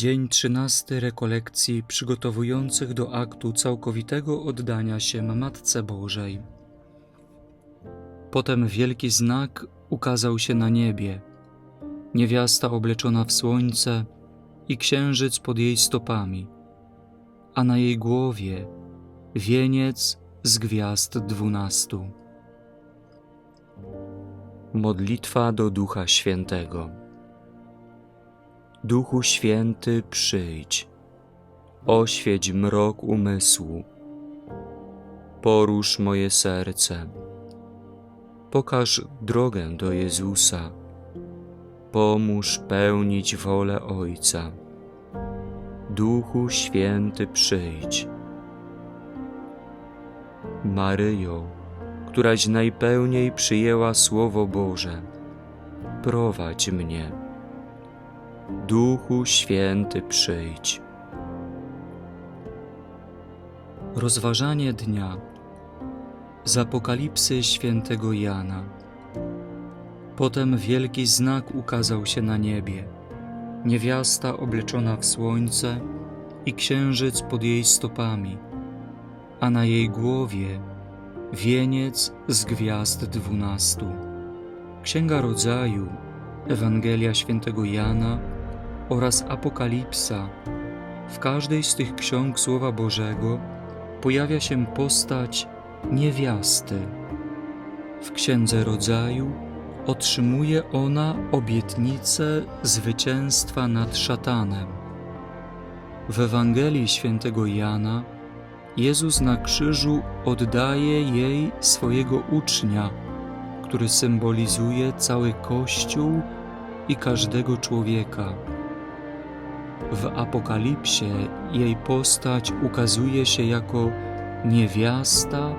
Dzień trzynasty rekolekcji przygotowujących do aktu całkowitego oddania się Matce Bożej. Potem wielki znak ukazał się na niebie. Niewiasta obleczona w słońce i księżyc pod jej stopami, a na jej głowie wieniec z gwiazd dwunastu. Modlitwa do Ducha Świętego. Duchu Święty, przyjdź, oświeć mrok umysłu, porusz moje serce, pokaż drogę do Jezusa, pomóż pełnić wolę Ojca. Duchu Święty, przyjdź. Maryjo, któraś najpełniej przyjęła Słowo Boże, prowadź mnie. Duchu Święty przyjdź. Rozważanie dnia z Apokalipsy świętego Jana. Potem wielki znak ukazał się na niebie. Niewiasta obleczona w słońce i księżyc pod jej stopami, a na jej głowie wieniec z gwiazd dwunastu. Księga Rodzaju, Ewangelia świętego Jana oraz Apokalipsa. W każdej z tych ksiąg Słowa Bożego pojawia się postać niewiasty. W Księdze Rodzaju otrzymuje ona obietnicę zwycięstwa nad szatanem. W Ewangelii świętego Jana Jezus na krzyżu oddaje jej swojego ucznia, który symbolizuje cały Kościół i każdego człowieka. W Apokalipsie jej postać ukazuje się jako niewiasta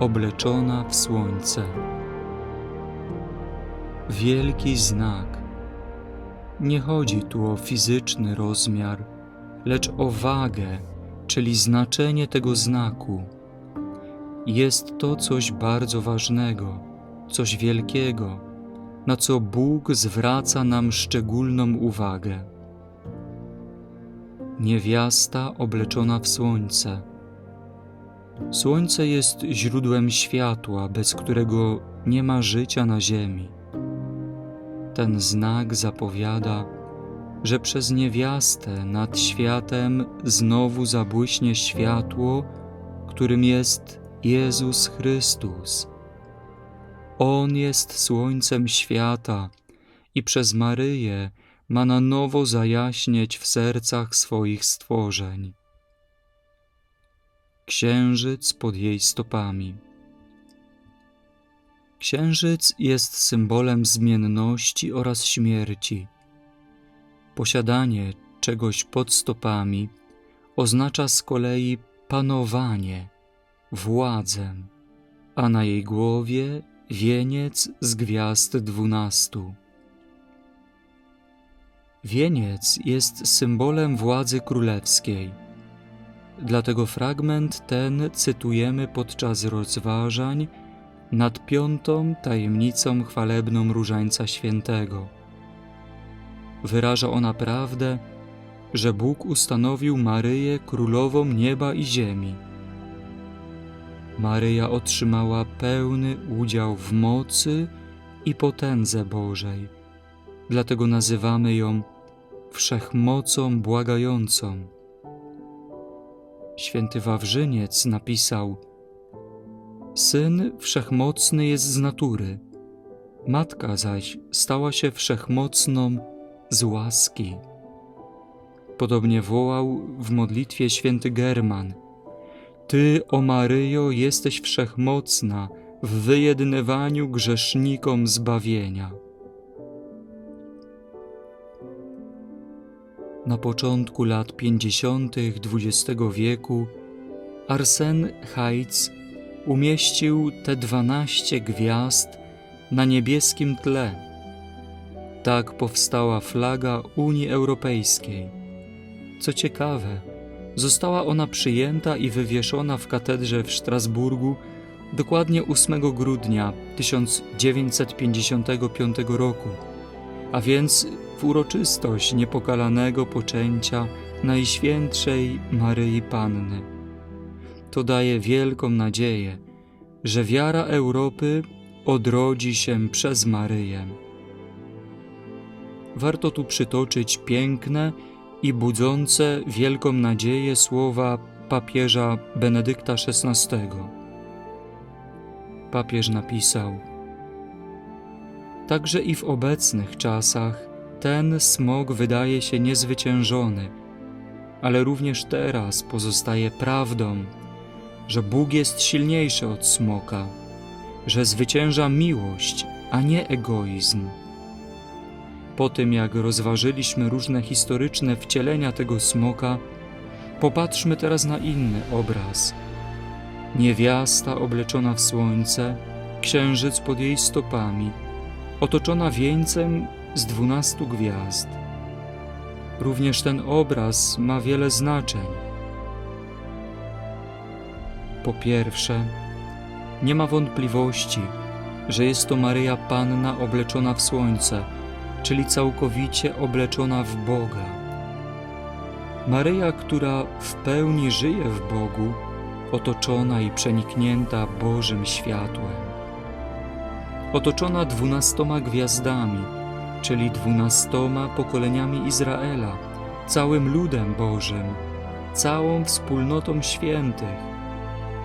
obleczona w słońce. Wielki znak. Nie chodzi tu o fizyczny rozmiar, lecz o wagę, czyli znaczenie tego znaku. Jest to coś bardzo ważnego, coś wielkiego, na co Bóg zwraca nam szczególną uwagę. Niewiasta obleczona w słońce. Słońce jest źródłem światła, bez którego nie ma życia na ziemi. Ten znak zapowiada, że przez niewiastę nad światem znowu zabłyśnie światło, którym jest Jezus Chrystus. On jest słońcem świata i przez Maryję ma na nowo zajaśnieć w sercach swoich stworzeń. Księżyc pod jej stopami. Księżyc jest symbolem zmienności oraz śmierci. Posiadanie czegoś pod stopami oznacza z kolei panowanie, władzę, a na jej głowie wieniec z gwiazd dwunastu. Wieniec jest symbolem władzy królewskiej. Dlatego fragment ten cytujemy podczas rozważań nad piątą tajemnicą chwalebną Różańca Świętego. Wyraża ona prawdę, że Bóg ustanowił Maryję królową nieba i ziemi. Maryja otrzymała pełny udział w mocy i potędze Bożej, dlatego nazywamy ją wszechmocą błagającą. Święty Wawrzyniec napisał: Syn wszechmocny jest z natury, matka zaś stała się wszechmocną z łaski. Podobnie wołał w modlitwie święty German: Ty, o Maryjo, jesteś wszechmocna w wyjednywaniu grzesznikom zbawienia. Na początku lat 50. XX wieku Arsen Heitz umieścił te dwanaście gwiazd na niebieskim tle. Tak powstała flaga Unii Europejskiej. Co ciekawe, została ona przyjęta i wywieszona w katedrze w Strasburgu dokładnie 8 grudnia 1955 roku a więc w uroczystość niepokalanego poczęcia Najświętszej Maryi Panny. To daje wielką nadzieję, że wiara Europy odrodzi się przez Maryję. Warto tu przytoczyć piękne i budzące wielką nadzieję słowa papieża Benedykta XVI. Papież napisał: Także i w obecnych czasach ten smog wydaje się niezwyciężony, ale również teraz pozostaje prawdą, że Bóg jest silniejszy od smoka, że zwycięża miłość, a nie egoizm. Po tym, jak rozważyliśmy różne historyczne wcielenia tego smoka, popatrzmy teraz na inny obraz. Niewiasta obleczona w słońce, księżyc pod jej stopami, otoczona wieńcem z dwunastu gwiazd. Również ten obraz ma wiele znaczeń. Po pierwsze, nie ma wątpliwości, że jest to Maryja Panna obleczona w słońce, czyli całkowicie obleczona w Boga. Maryja, która w pełni żyje w Bogu, otoczona i przeniknięta Bożym światłem. Otoczona dwunastoma gwiazdami, czyli dwunastoma pokoleniami Izraela, całym ludem Bożym, całą wspólnotą świętych,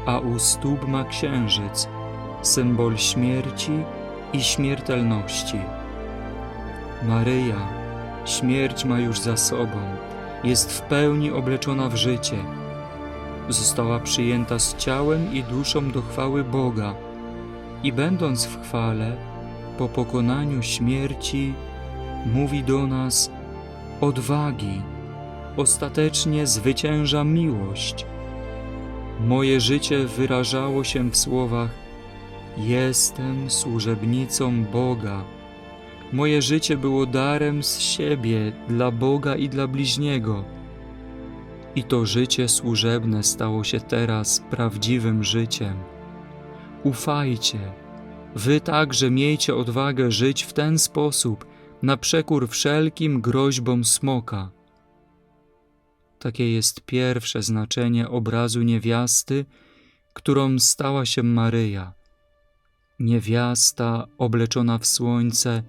a u stóp ma księżyc, symbol śmierci i śmiertelności. Maryja, śmierć ma już za sobą, jest w pełni obleczona w życie. Została przyjęta z ciałem i duszą do chwały Boga i będąc w chwale, po pokonaniu śmierci, mówi do nas odwagi, ostatecznie zwycięża miłość. Moje życie wyrażało się w słowach Jestem służebnicą Boga. Moje życie było darem z siebie dla Boga i dla bliźniego. I to życie służebne stało się teraz prawdziwym życiem. Ufajcie, wy także miejcie odwagę żyć w ten sposób, na przekór wszelkim groźbom smoka. Takie jest pierwsze znaczenie obrazu niewiasty, którą stała się Maryja. Niewiasta obleczona w słońce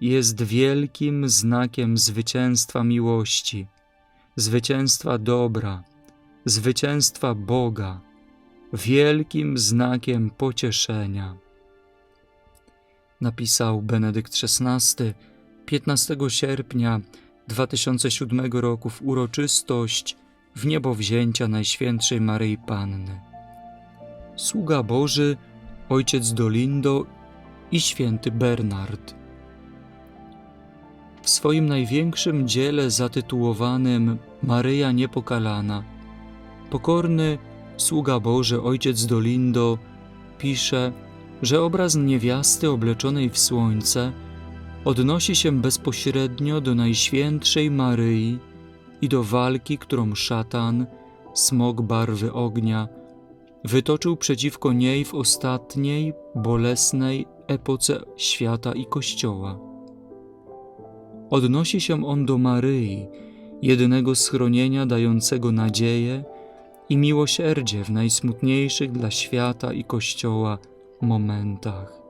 jest wielkim znakiem zwycięstwa miłości, zwycięstwa dobra, zwycięstwa Boga, wielkim znakiem pocieszenia. Napisał Benedykt XVI 15 sierpnia 2007 roku w uroczystość w niebo wzięcia Najświętszej Maryi Panny. Sługa Boży, ojciec Dolindo i święty Bernard. W swoim największym dziele zatytułowanym Maryja Niepokalana, pokorny sługa Boży ojciec Dolindo pisze, że obraz niewiasty obleczonej w słońce odnosi się bezpośrednio do Najświętszej Maryi i do walki, którą szatan, smok barwy ognia, wytoczył przeciwko niej w ostatniej, bolesnej epoce świata i Kościoła. Odnosi się on do Maryi, jedynego schronienia dającego nadzieję i miłosierdzie w najsmutniejszych dla świata i Kościoła momentach.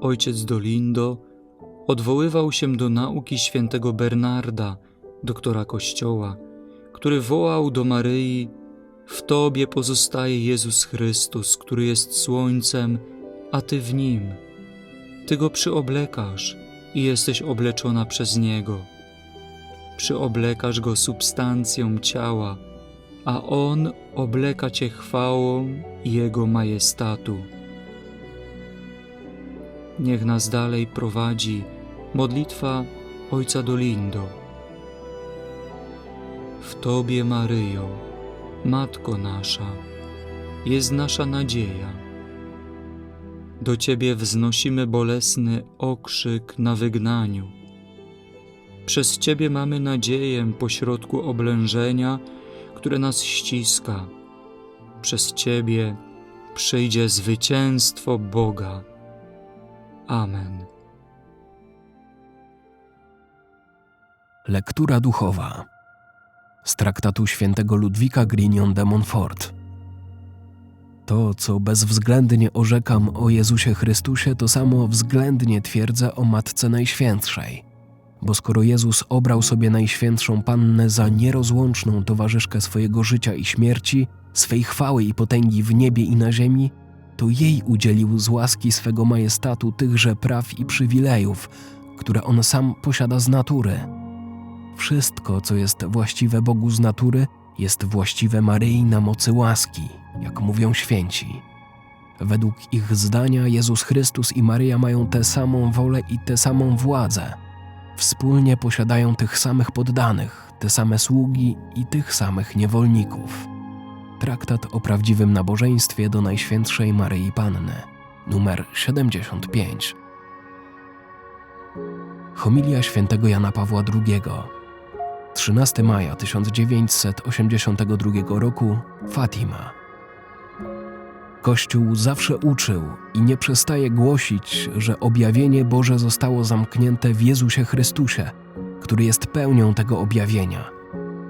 Ojciec Dolindo odwoływał się do nauki świętego Bernarda, doktora Kościoła, który wołał do Maryi: W Tobie pozostaje Jezus Chrystus, który jest słońcem, a Ty w nim. Ty go przyoblekasz i jesteś obleczona przez niego. Przyoblekasz go substancją ciała, a on obleka Cię chwałą Jego majestatu. Niech nas dalej prowadzi modlitwa Ojca Dolindo. W Tobie, Maryjo, Matko nasza, jest nasza nadzieja. Do Ciebie wznosimy bolesny okrzyk na wygnaniu. Przez Ciebie mamy nadzieję pośrodku oblężenia, które nas ściska. Przez Ciebie przyjdzie zwycięstwo Boga. Amen. Lektura duchowa z traktatu świętego Ludwika Grignon de Montfort. To, co bezwzględnie orzekam o Jezusie Chrystusie, to samo względnie twierdzę o Matce Najświętszej. Bo skoro Jezus obrał sobie Najświętszą Pannę za nierozłączną towarzyszkę swojego życia i śmierci, swej chwały i potęgi w niebie i na ziemi, to jej udzielił z łaski swego majestatu tychże praw i przywilejów, które on sam posiada z natury. Wszystko, co jest właściwe Bogu z natury, jest właściwe Maryi na mocy łaski, jak mówią święci. Według ich zdania Jezus Chrystus i Maryja mają tę samą wolę i tę samą władzę. Wspólnie posiadają tych samych poddanych, te same sługi i tych samych niewolników. Traktat o prawdziwym nabożeństwie do Najświętszej Maryi Panny, numer 75. Homilia świętego Jana Pawła II. 13 maja 1982 roku Fatima. Kościół zawsze uczył i nie przestaje głosić, że objawienie Boże zostało zamknięte w Jezusie Chrystusie, który jest pełnią tego objawienia.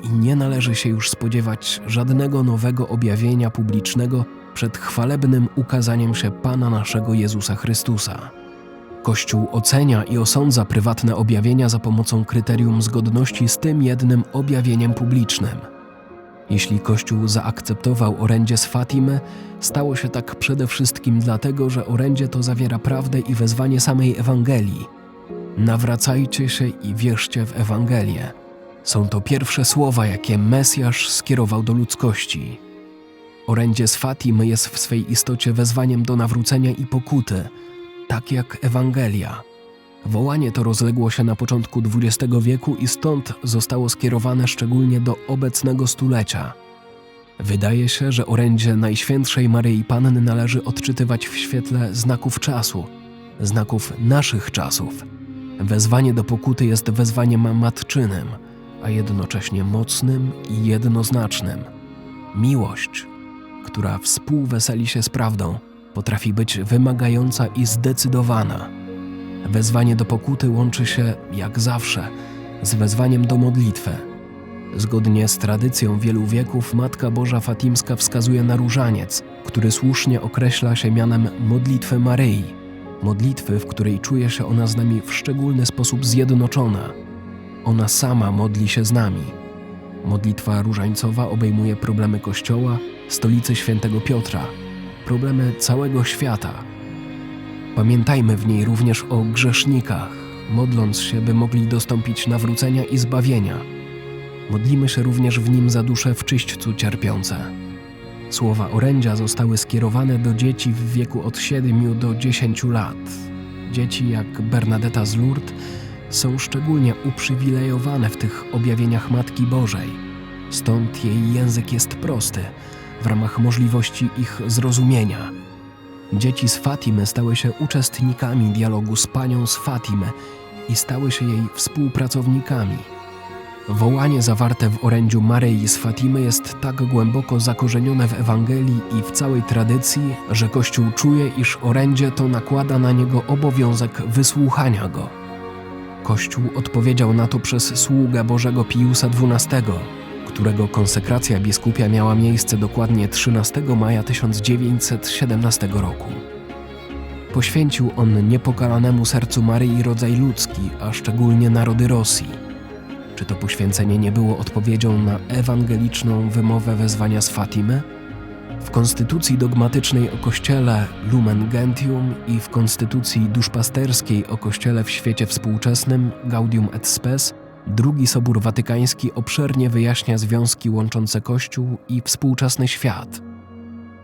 I nie należy się już spodziewać żadnego nowego objawienia publicznego przed chwalebnym ukazaniem się Pana naszego Jezusa Chrystusa. Kościół ocenia i osądza prywatne objawienia za pomocą kryterium zgodności z tym jednym objawieniem publicznym. Jeśli Kościół zaakceptował orędzie z Fatimy, stało się tak przede wszystkim dlatego, że orędzie to zawiera prawdę i wezwanie samej Ewangelii. Nawracajcie się i wierzcie w Ewangelię. Są to pierwsze słowa, jakie Mesjasz skierował do ludzkości. Orędzie z Fatimy jest w swej istocie wezwaniem do nawrócenia i pokuty – tak jak Ewangelia. Wołanie to rozległo się na początku XX wieku i stąd zostało skierowane szczególnie do obecnego stulecia. Wydaje się, że orędzie Najświętszej Maryi Panny należy odczytywać w świetle znaków czasu, znaków naszych czasów. Wezwanie do pokuty jest wezwaniem matczynym, a jednocześnie mocnym i jednoznacznym. Miłość, która współweseli się z prawdą, potrafi być wymagająca i zdecydowana. Wezwanie do pokuty łączy się, jak zawsze, z wezwaniem do modlitwy. Zgodnie z tradycją wielu wieków Matka Boża Fatimska wskazuje na różaniec, który słusznie określa się mianem modlitwy Maryi, modlitwy, w której czuje się ona z nami w szczególny sposób zjednoczona. Ona sama modli się z nami. Modlitwa różańcowa obejmuje problemy Kościoła, stolicy świętego Piotra, problemy całego świata. Pamiętajmy w niej również o grzesznikach, modląc się, by mogli dostąpić nawrócenia i zbawienia. Modlimy się również w nim za dusze w czyśćcu cierpiące. Słowa orędzia zostały skierowane do dzieci w wieku od 7 do 10 lat. Dzieci jak Bernadetta z Lourdes są szczególnie uprzywilejowane w tych objawieniach Matki Bożej. Stąd jej język jest prosty – w ramach możliwości ich zrozumienia. Dzieci z Fatimy stały się uczestnikami dialogu z panią z Fatimy i stały się jej współpracownikami. Wołanie zawarte w orędziu Maryi z Fatimy jest tak głęboko zakorzenione w Ewangelii i w całej tradycji, że Kościół czuje, iż orędzie to nakłada na niego obowiązek wysłuchania go. Kościół odpowiedział na to przez sługę Bożego Piusa XII, którego konsekracja biskupia miała miejsce dokładnie 13 maja 1917 roku. Poświęcił on niepokalanemu sercu Maryi rodzaj ludzki, a szczególnie narody Rosji. Czy to poświęcenie nie było odpowiedzią na ewangeliczną wymowę wezwania z Fatimy? W konstytucji dogmatycznej o Kościele Lumen Gentium i w konstytucji duszpasterskiej o Kościele w świecie współczesnym Gaudium et Spes Drugi Sobór Watykański obszernie wyjaśnia związki łączące Kościół i współczesny świat.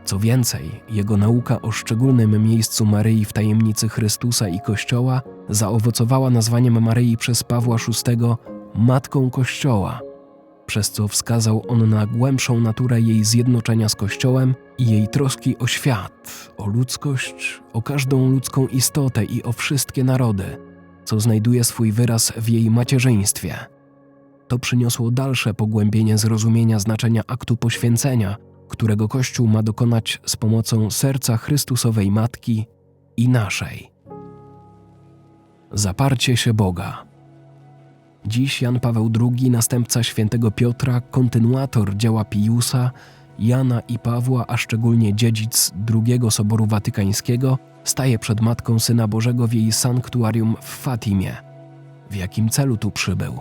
Co więcej, jego nauka o szczególnym miejscu Maryi w tajemnicy Chrystusa i Kościoła zaowocowała nazwaniem Maryi przez Pawła VI Matką Kościoła, przez co wskazał on na głębszą naturę jej zjednoczenia z Kościołem i jej troski o świat, o ludzkość, o każdą ludzką istotę i o wszystkie narody – co znajduje swój wyraz w jej macierzyństwie. To przyniosło dalsze pogłębienie zrozumienia znaczenia aktu poświęcenia, którego Kościół ma dokonać z pomocą serca Chrystusowej Matki i naszej. Zaparcie się Boga. Dziś Jan Paweł II, następca świętego Piotra, kontynuator dzieła Piusa, Jana i Pawła, a szczególnie dziedzic II Soboru Watykańskiego, staje przed Matką Syna Bożego w jej sanktuarium w Fatimie. W jakim celu tu przybył?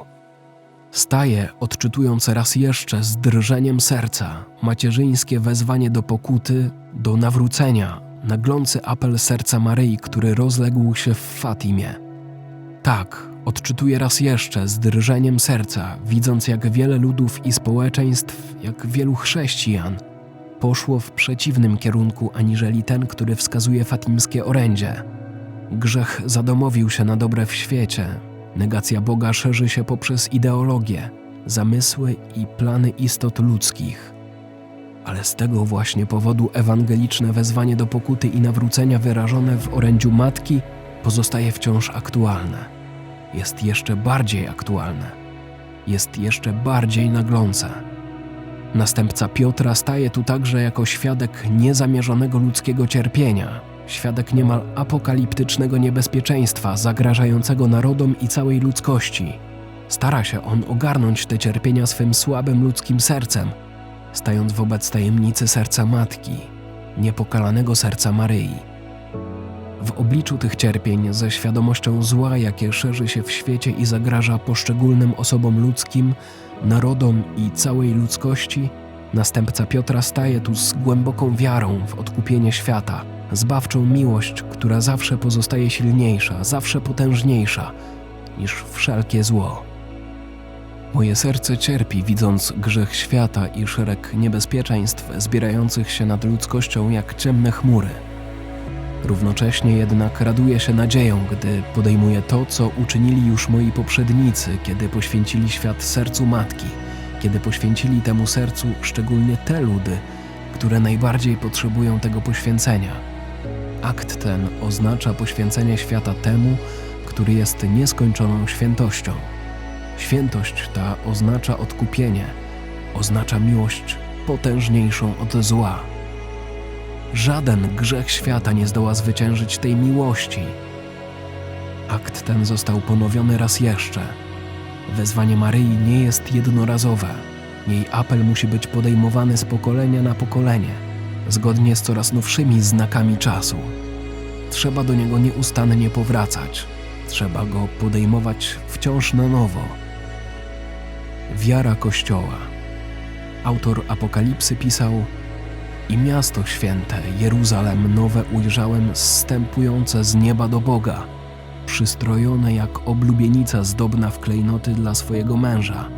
Staje, odczytując raz jeszcze z drżeniem serca macierzyńskie wezwanie do pokuty, do nawrócenia, naglący apel serca Maryi, który rozległ się w Fatimie. Tak, odczytuje raz jeszcze z drżeniem serca, widząc jak wiele ludów i społeczeństw, jak wielu chrześcijan poszło w przeciwnym kierunku aniżeli ten, który wskazuje fatimskie orędzie. Grzech zadomowił się na dobre w świecie, negacja Boga szerzy się poprzez ideologię, zamysły i plany istot ludzkich. Ale z tego właśnie powodu ewangeliczne wezwanie do pokuty i nawrócenia wyrażone w orędziu Matki pozostaje wciąż aktualne. Jest jeszcze bardziej aktualne. Jest jeszcze bardziej naglące. Następca Piotra staje tu także jako świadek niezamierzonego ludzkiego cierpienia, świadek niemal apokaliptycznego niebezpieczeństwa zagrażającego narodom i całej ludzkości. Stara się on ogarnąć te cierpienia swym słabym ludzkim sercem, stając wobec tajemnicy serca matki, niepokalanego serca Maryi. W obliczu tych cierpień, ze świadomością zła, jakie szerzy się w świecie i zagraża poszczególnym osobom ludzkim, narodom i całej ludzkości, następca Piotra staje tu z głęboką wiarą w odkupienie świata, zbawczą miłość, która zawsze pozostaje silniejsza, zawsze potężniejsza niż wszelkie zło. Moje serce cierpi, widząc grzech świata i szereg niebezpieczeństw zbierających się nad ludzkością jak ciemne chmury. Równocześnie jednak raduje się nadzieją, gdy podejmuje to, co uczynili już moi poprzednicy, kiedy poświęcili świat sercu matki, kiedy poświęcili temu sercu szczególnie te ludy, które najbardziej potrzebują tego poświęcenia. Akt ten oznacza poświęcenie świata temu, który jest nieskończoną świętością. Świętość ta oznacza odkupienie, oznacza miłość potężniejszą od zła. Żaden grzech świata nie zdoła zwyciężyć tej miłości. Akt ten został ponowiony raz jeszcze. Wezwanie Maryi nie jest jednorazowe. Jej apel musi być podejmowany z pokolenia na pokolenie, zgodnie z coraz nowszymi znakami czasu. Trzeba do niego nieustannie powracać, trzeba go podejmować wciąż na nowo. Wiara Kościoła. Autor Apokalipsy pisał: i miasto święte, Jeruzalem nowe ujrzałem zstępujące z nieba do Boga, przystrojone jak oblubienica zdobna w klejnoty dla swojego męża.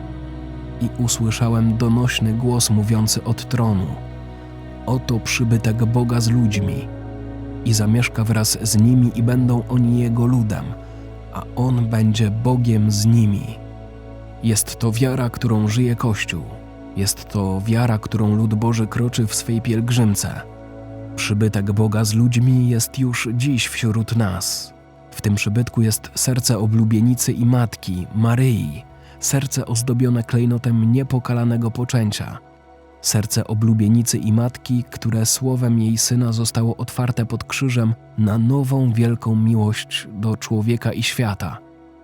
I usłyszałem donośny głos mówiący od tronu: Oto przybytek Boga z ludźmi, i zamieszka wraz z nimi, i będą oni jego ludem, a on będzie Bogiem z nimi. Jest to wiara, którą żyje Kościół. Jest to wiara, którą lud Boży kroczy w swej pielgrzymce. Przybytek Boga z ludźmi jest już dziś wśród nas. W tym przybytku jest serce oblubienicy i matki, Maryi, serce ozdobione klejnotem niepokalanego poczęcia. Serce oblubienicy i matki, które słowem jej syna zostało otwarte pod krzyżem na nową wielką miłość do człowieka i świata.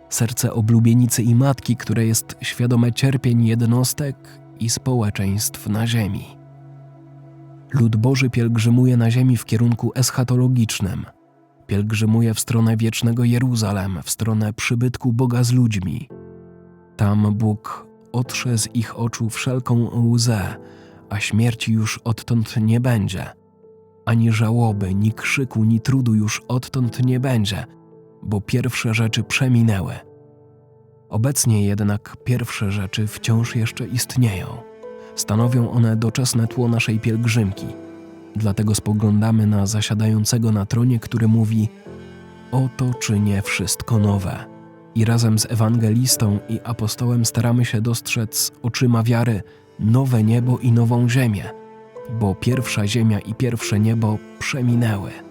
Serce oblubienicy i matki, które jest świadome cierpień jednostek i społeczeństw na ziemi. Lud Boży pielgrzymuje na ziemi w kierunku eschatologicznym. Pielgrzymuje w stronę wiecznego Jeruzalem, w stronę przybytku Boga z ludźmi. Tam Bóg otrze z ich oczu wszelką łzę, a śmierci już odtąd nie będzie. Ani żałoby, ni krzyku, ni trudu już odtąd nie będzie, bo pierwsze rzeczy przeminęły. Obecnie jednak pierwsze rzeczy wciąż jeszcze istnieją. Stanowią one doczesne tło naszej pielgrzymki. Dlatego spoglądamy na zasiadającego na tronie, który mówi: Oto czynię wszystko nowe. I razem z ewangelistą i apostołem staramy się dostrzec oczyma wiary nowe niebo i nową ziemię, bo pierwsza ziemia i pierwsze niebo przeminęły.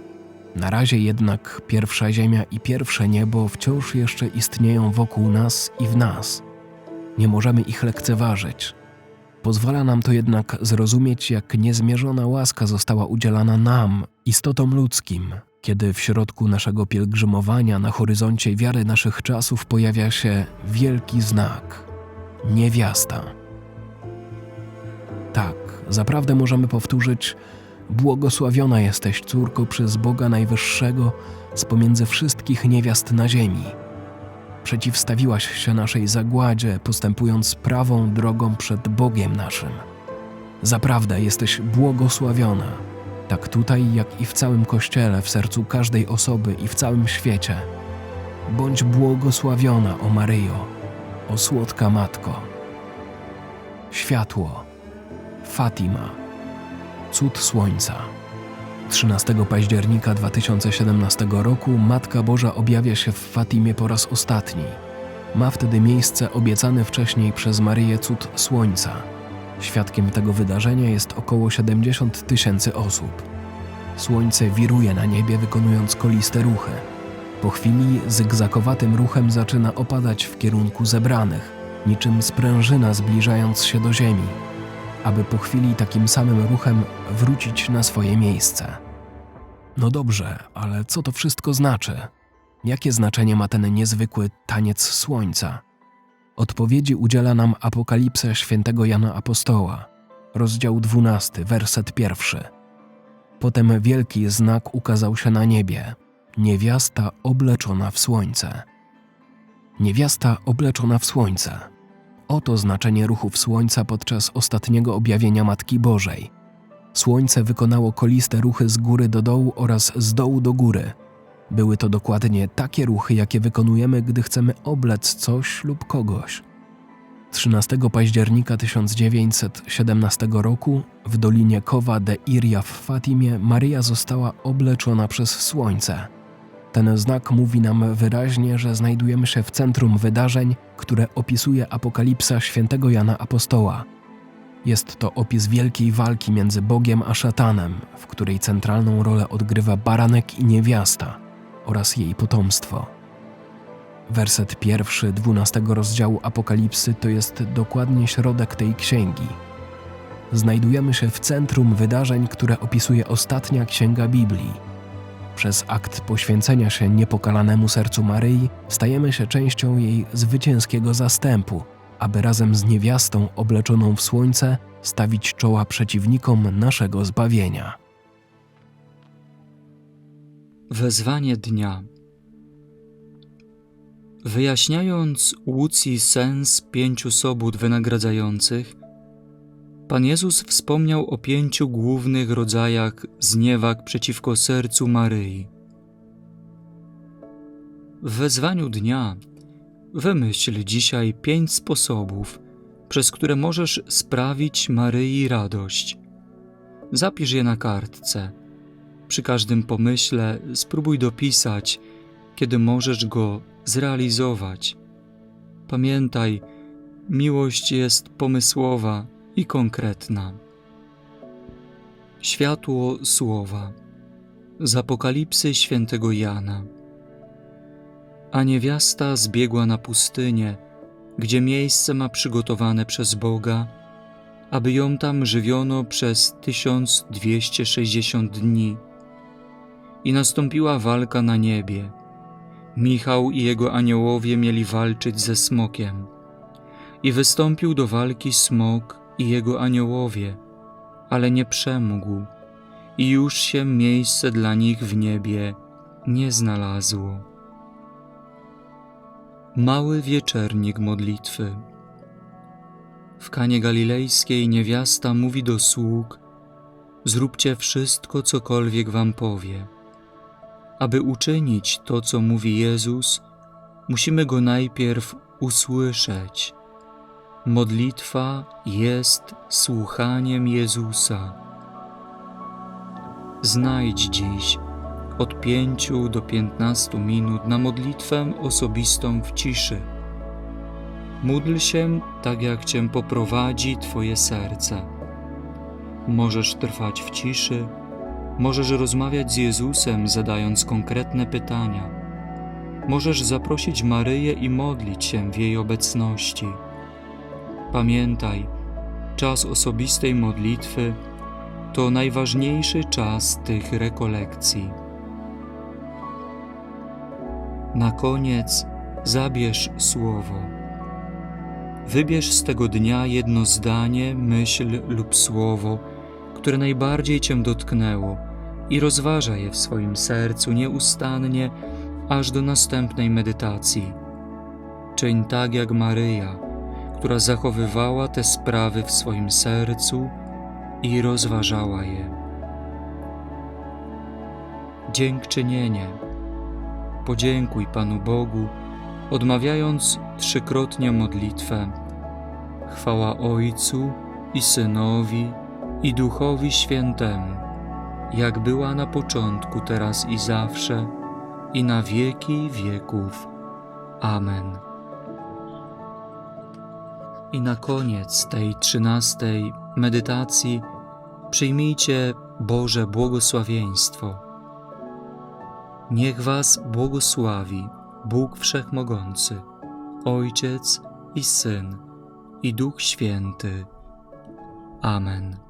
Na razie jednak pierwsza ziemia i pierwsze niebo wciąż jeszcze istnieją wokół nas i w nas. Nie możemy ich lekceważyć. Pozwala nam to jednak zrozumieć, jak niezmierzona łaska została udzielana nam, istotom ludzkim, kiedy w środku naszego pielgrzymowania na horyzoncie wiary naszych czasów pojawia się wielki znak niewiasta. Tak, zaprawdę możemy powtórzyć: Błogosławiona jesteś, córko, przez Boga Najwyższego z pomiędzy wszystkich niewiast na ziemi. Przeciwstawiłaś się naszej zagładzie, postępując prawą drogą przed Bogiem naszym. Zaprawdę jesteś błogosławiona, tak tutaj, jak i w całym Kościele, w sercu każdej osoby i w całym świecie. Bądź błogosławiona, o Maryjo, o słodka Matko. Światło, Fatima, cud słońca. 13 października 2017 roku Matka Boża objawia się w Fatimie po raz ostatni. Ma wtedy miejsce obiecany wcześniej przez Maryję cud słońca. Świadkiem tego wydarzenia jest około 70 tysięcy osób. Słońce wiruje na niebie, wykonując koliste ruchy. Po chwili zygzakowatym ruchem zaczyna opadać w kierunku zebranych, niczym sprężyna zbliżając się do ziemi, aby po chwili takim samym ruchem wrócić na swoje miejsce. No dobrze, ale co to wszystko znaczy? Jakie znaczenie ma ten niezwykły taniec słońca? Odpowiedzi udziela nam Apokalipsa świętego Jana Apostoła, rozdział 12, werset pierwszy. Potem wielki znak ukazał się na niebie, niewiasta obleczona w słońce. Niewiasta obleczona w słońce. Oto znaczenie ruchów słońca podczas ostatniego objawienia Matki Bożej. Słońce wykonało koliste ruchy z góry do dołu oraz z dołu do góry. Były to dokładnie takie ruchy, jakie wykonujemy, gdy chcemy oblec coś lub kogoś. 13 października 1917 roku w dolinie Kowa de Iria w Fatimie Maryja została obleczona przez słońce. Ten znak mówi nam wyraźnie, że znajdujemy się w centrum wydarzeń, które opisuje Apokalipsa świętego Jana Apostoła. Jest to opis wielkiej walki między Bogiem a szatanem, w której centralną rolę odgrywa baranek i niewiasta oraz jej potomstwo. Werset pierwszy dwunastego rozdziału Apokalipsy to jest dokładnie środek tej księgi. Znajdujemy się w centrum wydarzeń, które opisuje ostatnia księga Biblii. Przez akt poświęcenia się niepokalanemu sercu Maryi stajemy się częścią jej zwycięskiego zastępu, aby razem z niewiastą obleczoną w słońce stawić czoła przeciwnikom naszego zbawienia. Wezwanie dnia. Wyjaśniając Łucji sens pięciu sobót wynagradzających, Pan Jezus wspomniał o pięciu głównych rodzajach zniewag przeciwko sercu Maryi. W wezwaniu dnia wymyśl dzisiaj pięć sposobów, przez które możesz sprawić Maryi radość. Zapisz je na kartce. Przy każdym pomyśle spróbuj dopisać, kiedy możesz go zrealizować. Pamiętaj, miłość jest pomysłowa i konkretna. Światło słowa z Apokalipsy świętego Jana. A niewiasta zbiegła na pustynię, gdzie miejsce ma przygotowane przez Boga, aby ją tam żywiono przez 1260 dni. I nastąpiła walka na niebie. Michał i jego aniołowie mieli walczyć ze smokiem. I wystąpił do walki smok i jego aniołowie, ale nie przemógł, i już się miejsce dla nich w niebie nie znalazło. Mały wieczernik modlitwy. W Kanie Galilejskiej niewiasta mówi do sług: Zróbcie wszystko, cokolwiek wam powie. Aby uczynić to, co mówi Jezus, musimy go najpierw usłyszeć. Modlitwa jest słuchaniem Jezusa. Znajdź dziś od pięciu do piętnastu minut na modlitwę osobistą w ciszy. Módl się tak, jak Cię poprowadzi Twoje serce. Możesz trwać w ciszy, możesz rozmawiać z Jezusem, zadając konkretne pytania. Możesz zaprosić Maryję i modlić się w jej obecności. Pamiętaj, czas osobistej modlitwy to najważniejszy czas tych rekolekcji. Na koniec zabierz słowo. Wybierz z tego dnia jedno zdanie, myśl lub słowo, które najbardziej Cię dotknęło i rozważaj je w swoim sercu nieustannie, aż do następnej medytacji. Czyń tak jak Maryja, która zachowywała te sprawy w swoim sercu i rozważała je. Dziękczynienie. Podziękuj Panu Bogu, odmawiając trzykrotnie modlitwę. Chwała Ojcu i Synowi i Duchowi Świętemu, jak była na początku, teraz i zawsze, i na wieki wieków. Amen. I na koniec tej trzynastej medytacji przyjmijcie Boże błogosławieństwo. Niech Was błogosławi Bóg Wszechmogący, Ojciec i Syn i Duch Święty. Amen.